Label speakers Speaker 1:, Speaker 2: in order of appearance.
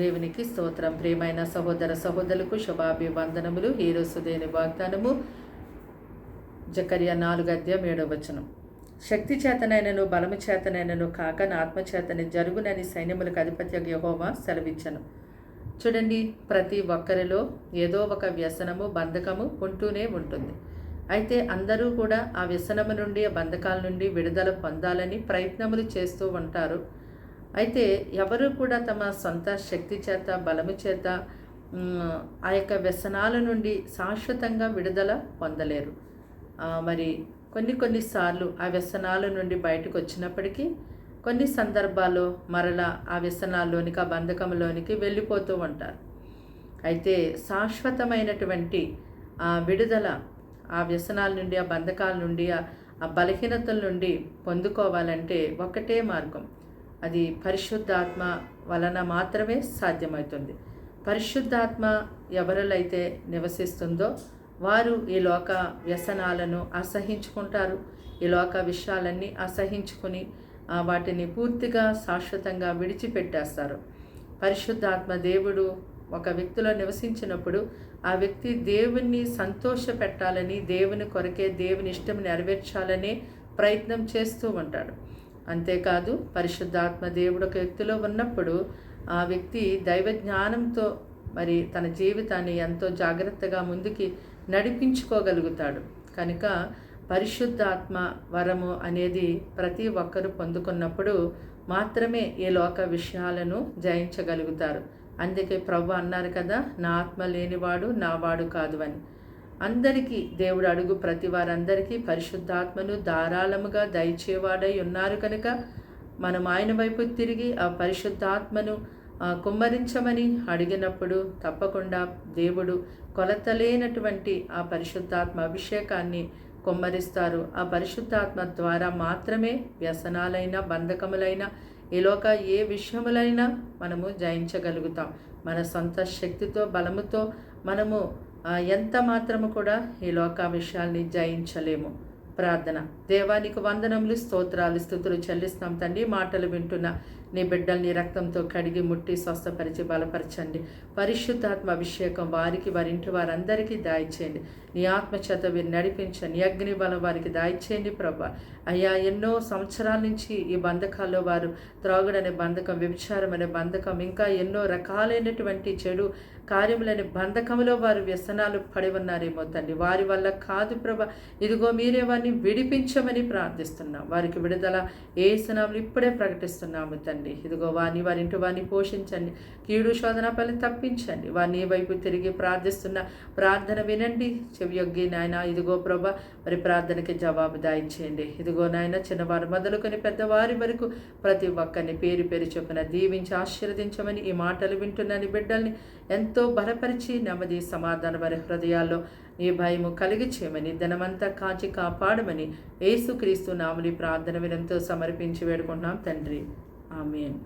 Speaker 1: దేవునికి స్తోత్రం. ప్రియమైన సహోదర సహోదరులకు శుభాభివందనములు. హీరోసు దేని వాగ్దానము జకర్య నాలుగు అధ్యాయం ఏడవ వచనం. శక్తి చేతనైనను బలము చేతనైనను కాక ఆత్మచేతని జరుగునని సైన్యములకు అధిపత్య యహోవా సెలవిచ్చను. చూడండి ప్రతి ఒక్కరిలో ఏదో ఒక వ్యసనము బంధకము ఉంటూనే ఉంటుంది. అయితే అందరూ కూడా ఆ వ్యసనము నుండి ఆ బంధకాల నుండి విడుదల పొందాలని ప్రయత్నములు చేస్తూ ఉంటారు. అయితే ఎవరు కూడా తమ సొంత శక్తి చేత బలము చేత ఆ యొక్క వ్యసనాల నుండి శాశ్వతంగా విడుదల పొందలేరు. మరి కొన్ని కొన్నిసార్లు ఆ వ్యసనాల నుండి బయటకు వచ్చినప్పటికీ కొన్ని సందర్భాల్లో మరలా ఆ వ్యసనాల్లోనికి ఆ బంధకంలోనికి వెళ్ళిపోతూ ఉంటారు. అయితే శాశ్వతమైనటువంటి ఆ విడుదల ఆ వ్యసనాల నుండి ఆ బంధకాల నుండి ఆ ఆ బలహీనతల నుండి పొందుకోవాలంటే ఒకటే మార్గం. అది పరిశుద్ధాత్మ వలన మాత్రమే సాధ్యమవుతుంది. పరిశుద్ధాత్మ ఎవరిలైతే నివసిస్తుందో వారు ఈ లోక వ్యసనాలను అసహించుకుంటారు. ఈ లోక విషయాలన్నీ అసహించుకుని వాటిని పూర్తిగా శాశ్వతంగా విడిచిపెట్టేస్తారు. పరిశుద్ధాత్మ దేవుడు ఒక వ్యక్తిలో నివసించినప్పుడు ఆ వ్యక్తి దేవుణ్ణి సంతోష పెట్టాలని దేవుని కొరకే దేవుని ఇష్టం నెరవేర్చాలనే ప్రయత్నం చేస్తూ ఉంటాడు. అంతేకాదు పరిశుద్ధాత్మ దేవుడు ఒక వ్యక్తిలో ఉన్నప్పుడు ఆ వ్యక్తి దైవ జ్ఞానంతో మరి తన జీవితాన్ని ఎంతో జాగ్రత్తగా ముందుకి నడిపించుకోగలుగుతాడు. కనుక పరిశుద్ధాత్మ వరము అనేది ప్రతి ఒక్కరూ పొందుకున్నప్పుడు మాత్రమే ఈ లోక విషయాలను జయించగలుగుతారు. అందుకే ప్రభు అన్నారు కదా నా ఆత్మ లేనివాడు నావాడు కాదు అని. అందరికీ దేవుడు అడుగు ప్రతి వారందరికీ పరిశుద్ధాత్మను ధారాళముగా దయచేవాడై ఉన్నారు కనుక మనం ఆయన వైపు తిరిగి ఆ పరిశుద్ధాత్మను కుమ్మరించమని అడిగినప్పుడు తప్పకుండా దేవుడు కొలతలేనటువంటి ఆ పరిశుద్ధాత్మ అభిషేకాన్ని కుమ్మరిస్తారు. ఆ పరిశుద్ధాత్మ ద్వారా మాత్రమే వ్యసనాలైన బంధకములైన ఈలోక ఏ విషయములైనా మనము జయించగలుగుతాం. మన సొంత శక్తితో బలముతో మనము ఎంత మాత్రము కూడా ఈ లోక విషయాల్ని జయించలేము. ప్రార్థన. దేవానికి వందనములు స్తోత్రాలు స్థుతులు చెల్లిస్తాం తండ్రి. మాటలు వింటున్న నీ బిడ్డల్ని రక్తంతో కడిగి ముట్టి స్వస్థపరిచి బలపరచండి. పరిశుద్ధాత్మ అభిషేకం వారికి వారింటి వారందరికీ దాయిచేయండి. నీ ఆత్మచేత వీరు నడిపించండి. అగ్ని బలం వారికి దాయిచేయండి ప్రభా. అయ్యా ఎన్నో సంవత్సరాల నుంచి ఈ బంధకాల్లో వారు త్రాగుడనే బంధకం వ్యభిచారం అనే బంధకం ఇంకా ఎన్నో రకాలైనటువంటి చెడు కార్యములనే బంధకములో వారు వ్యసనాలు పడి ఉన్నారేమో తండ్రి. వారి వల్ల కాదు ప్రభ. ఇదిగో మీరే వారిని విడిపించమని ప్రార్థిస్తున్నాం. వారికి విడుదల ఏ సునాములు ఇప్పుడే ప్రకటిస్తున్నాము తండ్రి. ఇదిగో వారిని వారి ఇంటి వారిని పోషించండి. కీడు శోధన పని తప్పించండి. వారిని వైపు తిరిగి ప్రార్థిస్తున్న ప్రార్థన వినండి. చెవియొగ్గి నాయన ఇదిగో ప్రభ మరి ప్రార్థనకి జవాబు దాయించేయండి. ఇదిగో నాయన చిన్నవారు మొదలుకొని పెద్దవారి వరకు ప్రతి ఒక్కరిని పేరు పేరు చొప్పున దీవించి ఆశీర్వదించమని ఈ మాటలు వింటున్నాను. బిడ్డల్ని ఎంతో బలపరిచి నెమ్మది సమాధాన వారి హృదయాల్లో నీ భయము కలిగి చేయమని ధనమంతా కాచి కాపాడమని ఏసుక్రీస్తు నామలి ప్రార్థన వినంతో సమర్పించి వేడుకుంటున్నాం. తండ్రి ఆమెన్.